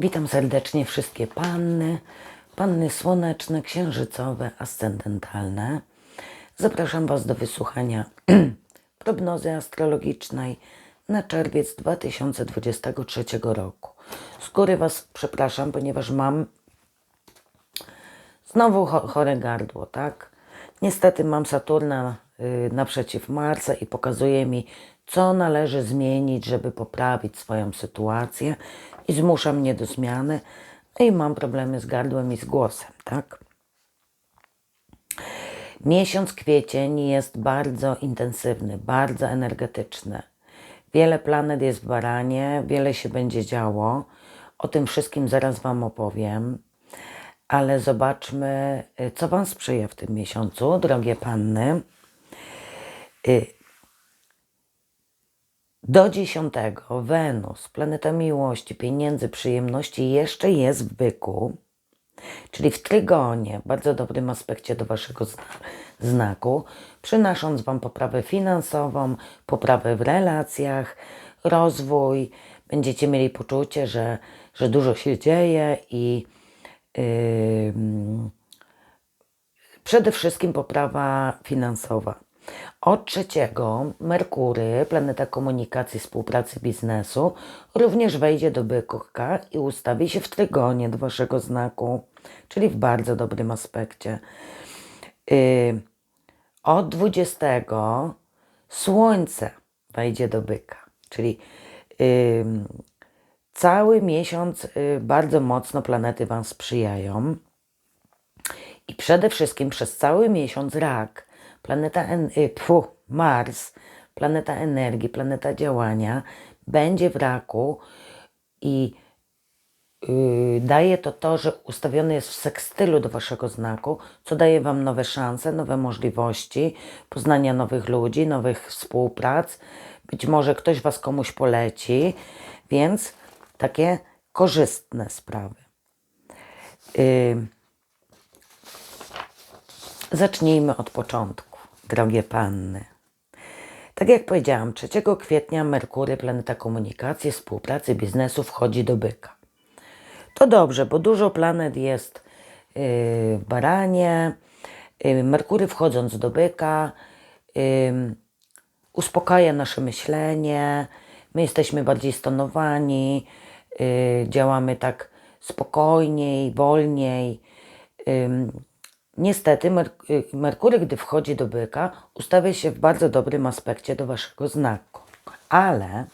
Witam serdecznie wszystkie panny, panny słoneczne, księżycowe, ascendentalne. Zapraszam Was do wysłuchania prognozy astrologicznej na czerwiec 2023 roku. Z góry Was przepraszam, ponieważ mam znowu cho- chore gardło, tak? Niestety mam Saturna naprzeciw Marsa i pokazuje mi, co należy zmienić, żeby poprawić swoją sytuację i zmusza mnie do zmiany. No I mam problemy z gardłem i z głosem, tak? Miesiąc kwiecień jest bardzo intensywny, bardzo energetyczny. Wiele planet jest w baranie, wiele się będzie działo. O tym wszystkim zaraz Wam opowiem. Ale zobaczmy, y, co Wam sprzyja w tym miesiącu, drogie panny. Y, Do 10 Wenus, planeta miłości, pieniędzy, przyjemności, jeszcze jest w byku, czyli w trygonie, bardzo dobrym aspekcie do Waszego zna- znaku, przynosząc Wam poprawę finansową, poprawę w relacjach, rozwój. Będziecie mieli poczucie, że, że dużo się dzieje i ym, przede wszystkim poprawa finansowa. Od trzeciego Merkury, planeta komunikacji, współpracy, biznesu, również wejdzie do byka i ustawi się w trygonie do waszego znaku, czyli w bardzo dobrym aspekcie. Yy, od 20 Słońce wejdzie do byka, czyli ym, cały miesiąc y, bardzo mocno planety Wam sprzyjają. I przede wszystkim przez cały miesiąc rak, planeta en- y, pfu, Mars, planeta energii, planeta działania, będzie w raku i yy, daje to to, że ustawiony jest w sekstylu do waszego znaku, co daje wam nowe szanse, nowe możliwości, poznania nowych ludzi, nowych współprac. Być może ktoś was komuś poleci, więc takie korzystne sprawy. Yy, Zacznijmy od początku, drogie panny. Tak jak powiedziałam, 3 kwietnia Merkury, planeta komunikacji, współpracy, biznesu, wchodzi do byka. To dobrze, bo dużo planet jest yy, w baranie. Yy, Merkury wchodząc do byka yy, uspokaja nasze myślenie. My jesteśmy bardziej stonowani, yy, działamy tak spokojniej, wolniej. Niestety, y, Merkury, gdy wchodzi do byka, ustawia się w bardzo dobrym aspekcie do waszego znaku, ale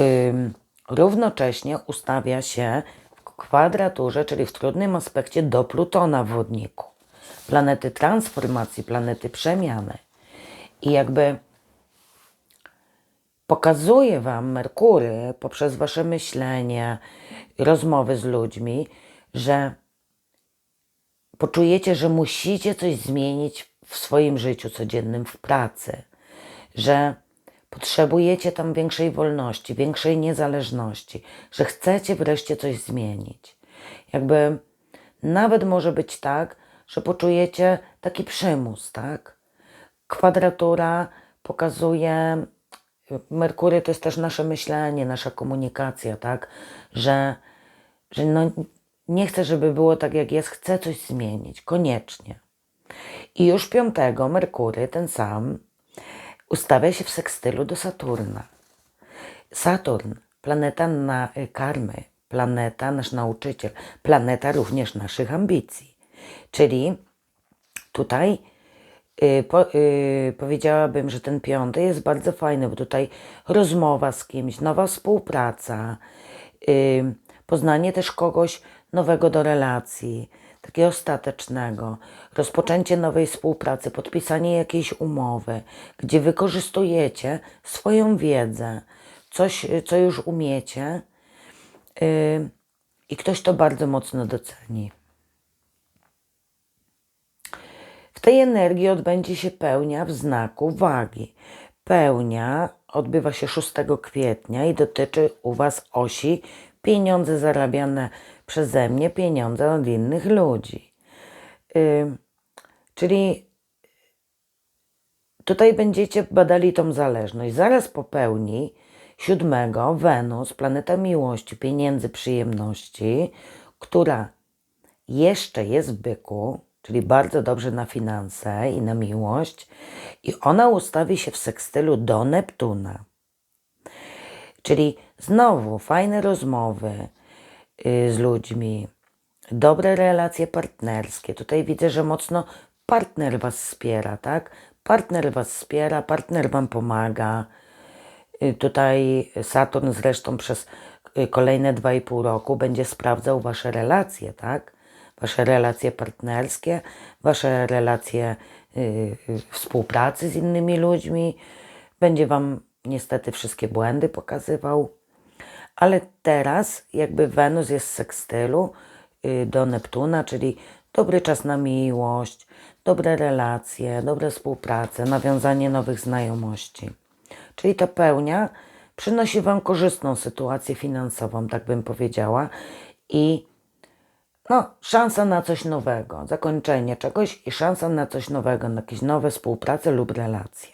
ym, równocześnie ustawia się w kwadraturze, czyli w trudnym aspekcie do Plutona w wodniku. Planety transformacji, planety przemiany. I jakby pokazuje Wam Merkury poprzez Wasze myślenie, rozmowy z ludźmi, że poczujecie, że musicie coś zmienić w swoim życiu codziennym, w pracy, że potrzebujecie tam większej wolności, większej niezależności, że chcecie wreszcie coś zmienić. Jakby nawet może być tak, że poczujecie taki przymus, tak? Kwadratura pokazuje, Merkury to jest też nasze myślenie, nasza komunikacja, tak? Że, że no, nie chcę, żeby było tak jak jest, chcę coś zmienić, koniecznie. I już piątego Merkury, ten sam, ustawia się w sekstylu do Saturna. Saturn, planeta na y, karmy, planeta nasz nauczyciel, planeta również naszych ambicji. Czyli tutaj y, po, y, powiedziałabym, że ten piąty jest bardzo fajny, bo tutaj rozmowa z kimś, nowa współpraca, y, poznanie też kogoś nowego do relacji, takiego ostatecznego, rozpoczęcie nowej współpracy, podpisanie jakiejś umowy, gdzie wykorzystujecie swoją wiedzę, coś, co już umiecie y, i ktoś to bardzo mocno doceni. W tej energii odbędzie się pełnia w znaku wagi. Pełnia odbywa się 6 kwietnia i dotyczy u Was osi pieniądze zarabiane przeze mnie, pieniądze od innych ludzi. Ym, czyli tutaj będziecie badali tą zależność. Zaraz po pełni Siódmego Wenus, planeta miłości, pieniędzy, przyjemności, która jeszcze jest w byku, czyli bardzo dobrze na finanse i na miłość, i ona ustawi się w sekstylu do Neptuna. Czyli znowu fajne rozmowy z ludźmi, dobre relacje partnerskie. Tutaj widzę, że mocno partner Was wspiera, tak? Partner Was wspiera, partner Wam pomaga. Y, Tutaj Saturn zresztą przez y, kolejne 2,5 roku będzie sprawdzał Wasze relacje, tak? Wasze relacje partnerskie, Wasze relacje y, y, współpracy z innymi ludźmi. Będzie Wam niestety wszystkie błędy pokazywał. Ale teraz jakby Wenus jest w sekstylu y, do Neptuna, czyli dobry czas na miłość, dobre relacje, dobre współpracę, nawiązanie nowych znajomości. Czyli ta pełnia przynosi Wam korzystną sytuację finansową, tak bym powiedziała, i no, szansa na coś nowego, zakończenie czegoś i szansa na coś nowego, na jakieś nowe współprace lub relacje.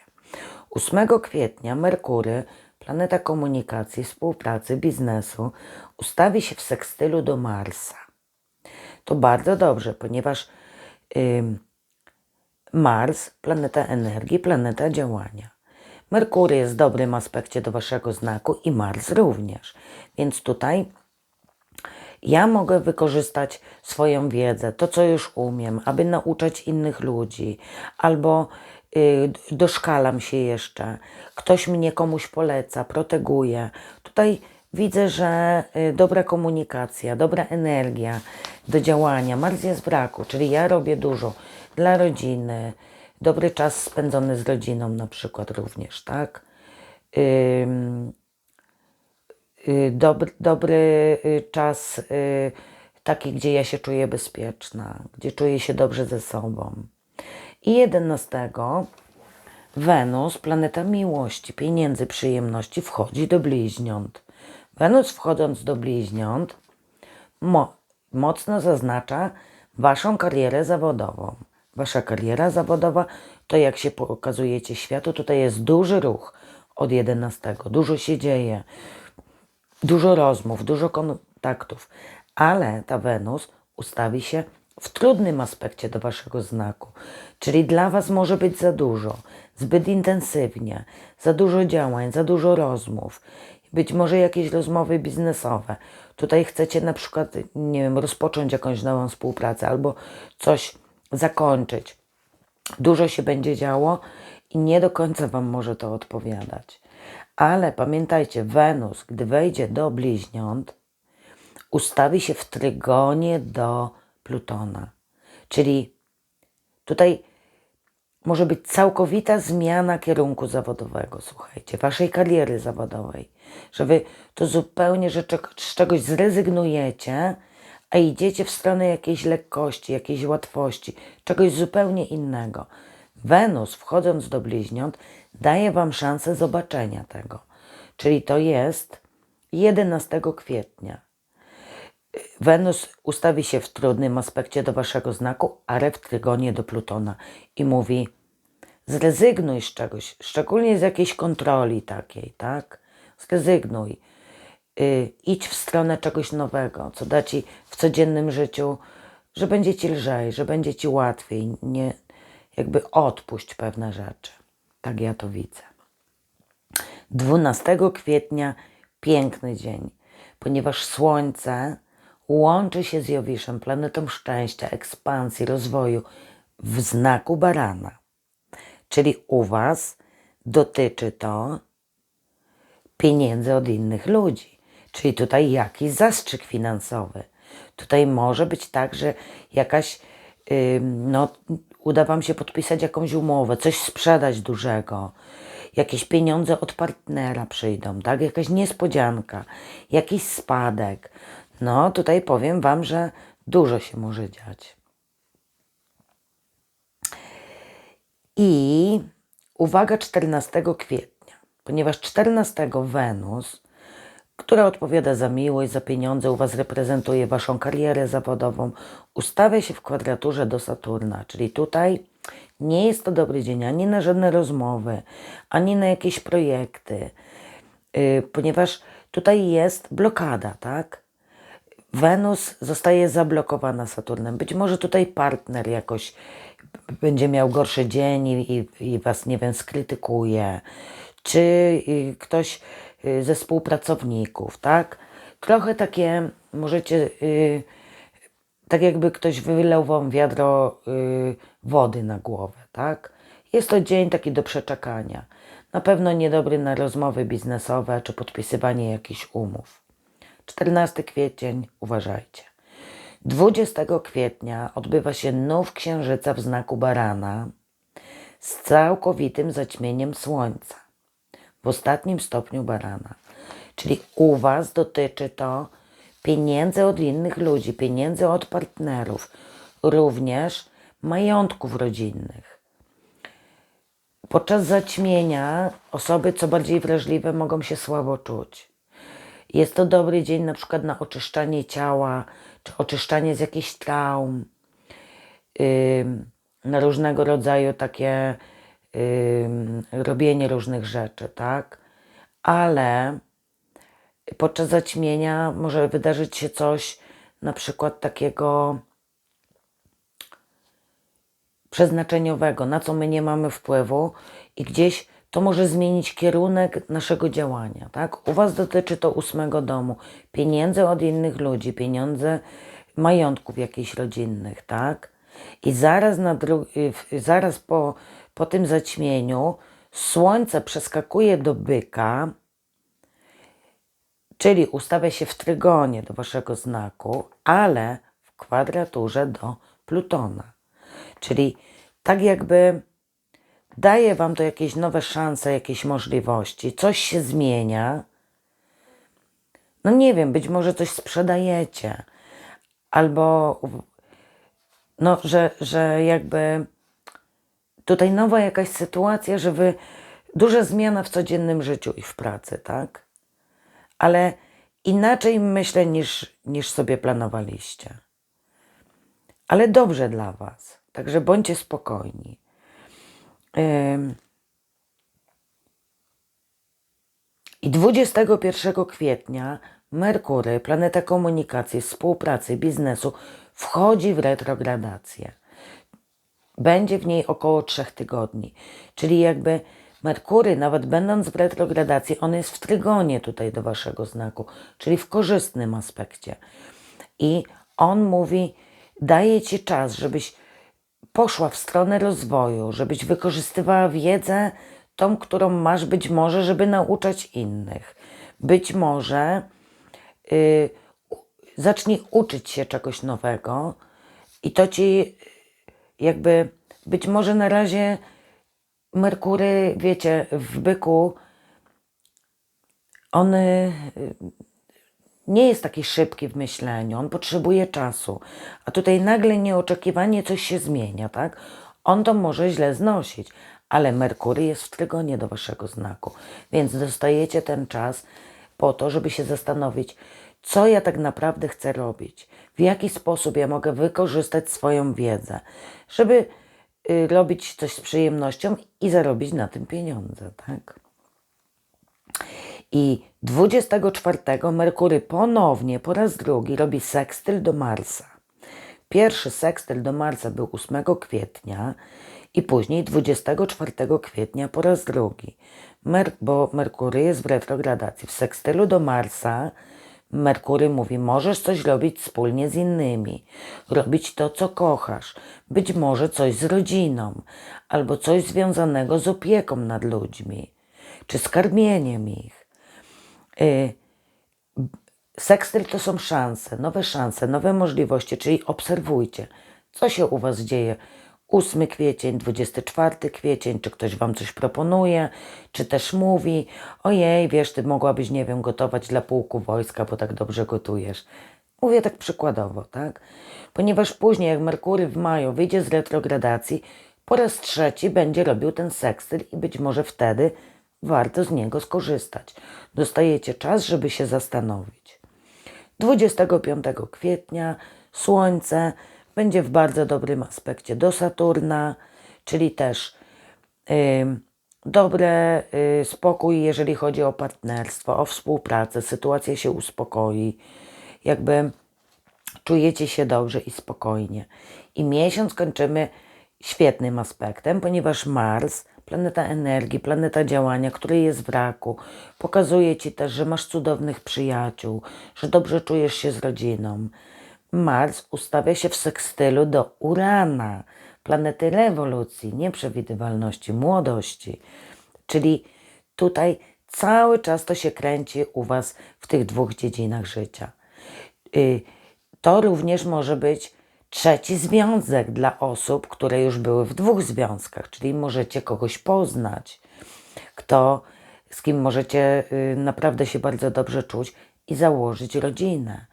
8 kwietnia Merkury, planeta komunikacji, współpracy, biznesu, ustawi się w sekstylu do Marsa. To bardzo dobrze, ponieważ ym, Mars, planeta energii, planeta działania. Merkury jest w dobrym aspekcie do waszego znaku i Mars również. Więc tutaj ja mogę wykorzystać swoją wiedzę, to co już umiem, aby nauczać innych ludzi, albo doszkalam się jeszcze. Ktoś mnie komuś poleca, proteguje. Tutaj widzę, że y, dobra komunikacja, dobra energia do działania. Jest w braku, czyli ja robię dużo dla rodziny. Dobry czas spędzony z rodziną na przykład również, tak? Y, dobry, dobry y, czas y, taki, gdzie ja się czuję bezpieczna, gdzie czuję się dobrze ze sobą. I 11 Wenus, planeta miłości, pieniędzy, przyjemności, wchodzi do bliźniąt. Wenus wchodząc do bliźniąt mo mocno zaznacza Waszą karierę zawodową. Wasza kariera zawodowa to jak się pokazujecie światu, tutaj jest duży ruch od 11. Dużo się dzieje, dużo rozmów, dużo kontaktów, ale ta Wenus ustawi się w trudnym aspekcie do waszego znaku, czyli dla was może być za dużo, zbyt intensywnie, za dużo działań, za dużo rozmów, być może jakieś rozmowy biznesowe. Tutaj chcecie na przykład, nie wiem, rozpocząć jakąś nową współpracę albo coś zakończyć. Dużo się będzie działo i nie do końca Wam może to odpowiadać. Ale pamiętajcie, Wenus, gdy wejdzie do bliźniąt, ustawi się w trygonie do Plutona. Czyli tutaj może być całkowita zmiana kierunku zawodowego, słuchajcie, waszej kariery zawodowej. Że wy to zupełnie, że z czegoś zrezygnujecie, a idziecie w stronę jakiejś lekkości, jakiejś łatwości, czegoś zupełnie innego. Wenus, wchodząc do bliźniąt, daje wam szansę zobaczenia tego. Czyli to jest 11 kwietnia. Wenus ustawi się w trudnym aspekcie do waszego znaku, ale w trygonie do Plutona i mówi: zrezygnuj z czegoś, szczególnie z jakiejś kontroli takiej, tak? Zrezygnuj. Y, idź w stronę czegoś nowego, co da ci w codziennym życiu, że będzie ci lżej, że będzie ci łatwiej. Nie, jakby odpuść pewne rzeczy. Tak ja to widzę. 12 kwietnia piękny dzień, ponieważ Słońce łączy się z Jowiszem, planetą szczęścia, ekspansji, rozwoju w znaku barana. Czyli u Was dotyczy to pieniędzy od innych ludzi. Czyli tutaj jakiś zastrzyk finansowy. Tutaj może być tak, że jakaś, ym, no, uda Wam się podpisać jakąś umowę, coś sprzedać dużego, jakieś pieniądze od partnera przyjdą, tak? Jakaś niespodzianka, jakiś spadek. No, tutaj powiem Wam, że dużo się może dziać. I uwaga 14 kwietnia, ponieważ 14 Wenus, która odpowiada za miłość, za pieniądze, u Was reprezentuje Waszą karierę zawodową, ustawia się w kwadraturze do Saturna, czyli tutaj nie jest to dobry dzień ani na żadne rozmowy, ani na jakieś projekty. y, ponieważ tutaj jest blokada, tak? Wenus zostaje zablokowana Saturnem. Być może tutaj partner jakoś będzie miał gorszy dzień i, i, was, nie wiem, skrytykuje, czy y, ktoś y, ze współpracowników, tak? Trochę takie możecie, y, tak jakby ktoś wylał wam wiadro wody na głowę, tak? Jest to dzień taki do przeczekania. Na pewno niedobry na rozmowy biznesowe czy podpisywanie jakichś umów. 14 kwiecień, uważajcie. 20 kwietnia odbywa się nów księżyca w znaku barana z całkowitym zaćmieniem słońca w ostatnim stopniu barana. Czyli u Was dotyczy to pieniędzy od innych ludzi, pieniędzy od partnerów, również majątków rodzinnych. Podczas zaćmienia osoby, co bardziej wrażliwe, mogą się słabo czuć. Jest to dobry dzień na przykład na oczyszczanie ciała, czy oczyszczanie z jakichś traum, na różnego rodzaju takie robienie różnych rzeczy, tak? Ale podczas zaćmienia może wydarzyć się coś na przykład takiego przeznaczeniowego, na co my nie mamy wpływu i gdzieś to może zmienić kierunek naszego działania, tak? U Was dotyczy to ósmego domu, pieniędzy od innych ludzi, pieniądze majątków jakichś rodzinnych, tak? I zaraz, na zaraz po, po tym zaćmieniu słońce przeskakuje do byka, czyli ustawia się w trygonie do Waszego znaku, ale w kwadraturze do Plutona. Czyli tak jakby daje Wam to jakieś nowe szanse, jakieś możliwości, coś się zmienia. No nie wiem, być może coś sprzedajecie, albo no, że, że jakby tutaj nowa jakaś sytuacja, że Wy duża zmiana w codziennym życiu i w pracy, tak? Ale inaczej myślę niż, niż sobie planowaliście. Ale dobrze dla Was. Także bądźcie spokojni. I 21 kwietnia Merkury, planeta komunikacji, współpracy, biznesu, wchodzi w retrogradację. Będzie w niej około 3 tygodni. Czyli jakby Merkury, nawet będąc w retrogradacji, on jest w trygonie tutaj do waszego znaku, czyli w korzystnym aspekcie. I on mówi, daje ci czas, żebyś poszła w stronę rozwoju, żebyś wykorzystywała wiedzę, tą, którą masz być może, żeby nauczać innych. Być może yy, zacznij uczyć się czegoś nowego i to ci jakby być może na razie Merkury, wiecie, w byku on y, nie jest taki szybki w myśleniu, on potrzebuje czasu. A tutaj nagle nieoczekiwanie coś się zmienia, tak? On to może źle znosić, ale Merkury jest w trygonie do waszego znaku, więc dostajecie ten czas po to, żeby się zastanowić, co ja tak naprawdę chcę robić, w jaki sposób ja mogę wykorzystać swoją wiedzę, żeby y, robić coś z przyjemnością i zarobić na tym pieniądze, tak? I 24 Merkury ponownie, po raz drugi, robi sekstyl do Marsa. Pierwszy sekstyl do Marsa był 8 kwietnia i później 24 kwietnia po raz drugi. Mer bo Merkury jest w retrogradacji. W sekstylu do Marsa Merkury mówi, możesz coś robić wspólnie z innymi, robić to, co kochasz, być może coś z rodziną, albo coś związanego z opieką nad ludźmi, czy z karmieniem ich. Y, Sekstyl to są szanse, nowe szanse, nowe możliwości, czyli obserwujcie, co się u Was dzieje. 8 kwiecień, 24 kwiecień, czy ktoś Wam coś proponuje, czy też mówi, ojej, wiesz, Ty mogłabyś, nie wiem, gotować dla pułku wojska, bo tak dobrze gotujesz. Mówię tak przykładowo, tak? Ponieważ później, jak Merkury w maju wyjdzie z retrogradacji, po raz trzeci będzie robił ten sekstyl i być może wtedy warto z niego skorzystać. Dostajecie czas, żeby się zastanowić. 25 kwietnia Słońce będzie w bardzo dobrym aspekcie do Saturna, czyli też yy, dobre y, spokój, jeżeli chodzi o partnerstwo, o współpracę, sytuacja się uspokoi, jakby czujecie się dobrze i spokojnie. I miesiąc kończymy świetnym aspektem, ponieważ Mars, planeta energii, planeta działania, który jest w raku, pokazuje Ci też, że masz cudownych przyjaciół, że dobrze czujesz się z rodziną. Mars ustawia się w sekstylu do Urana, planety rewolucji, nieprzewidywalności, młodości. Czyli tutaj cały czas to się kręci u Was w tych dwóch dziedzinach życia. Y, To również może być trzeci związek dla osób, które już były w dwóch związkach, czyli możecie kogoś poznać, kto, z kim możecie y, naprawdę się bardzo dobrze czuć i założyć rodzinę.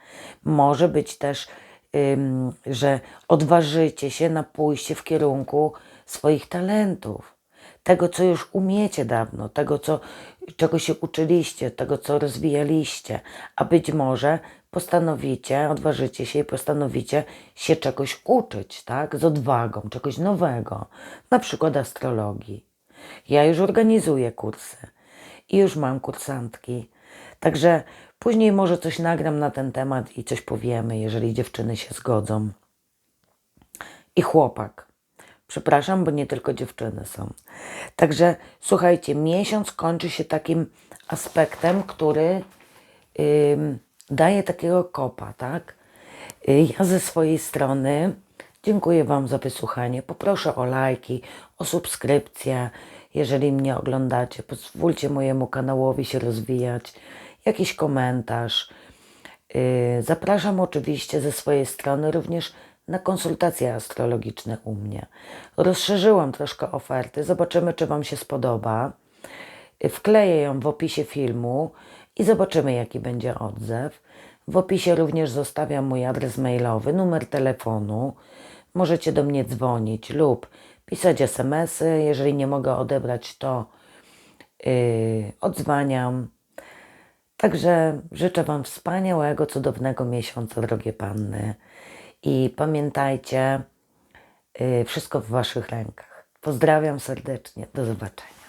Może być też, że odważycie się na pójście w kierunku swoich talentów, tego, co już umiecie dawno, tego, co, czego się uczyliście, tego, co rozwijaliście, a być może postanowicie, odważycie się i postanowicie się czegoś uczyć, tak? Z odwagą, czegoś nowego, na przykład astrologii. Ja już organizuję kursy i już mam kursantki. Także później może coś nagram na ten temat i coś powiemy, jeżeli dziewczyny się zgodzą. I chłopak. Przepraszam, bo nie tylko dziewczyny są. Także słuchajcie, miesiąc kończy się takim aspektem, który ym, daje takiego kopa, tak? Y, Ja ze swojej strony dziękuję Wam za wysłuchanie. Poproszę o lajki, o subskrypcję, jeżeli mnie oglądacie. Pozwólcie mojemu kanałowi się rozwijać. Jakiś komentarz. Y, Zapraszam oczywiście ze swojej strony również na konsultacje astrologiczne u mnie. Rozszerzyłam troszkę oferty. Zobaczymy, czy Wam się spodoba. Wkleję ją w opisie filmu i zobaczymy, jaki będzie odzew. W opisie również zostawiam mój adres mailowy, numer telefonu. Możecie do mnie dzwonić lub pisać SMS-y. Jeżeli nie mogę odebrać, to yy, odzwaniam. Także życzę Wam wspaniałego, cudownego miesiąca, drogie panny. I pamiętajcie, yy, wszystko w Waszych rękach. Pozdrawiam serdecznie. Do zobaczenia.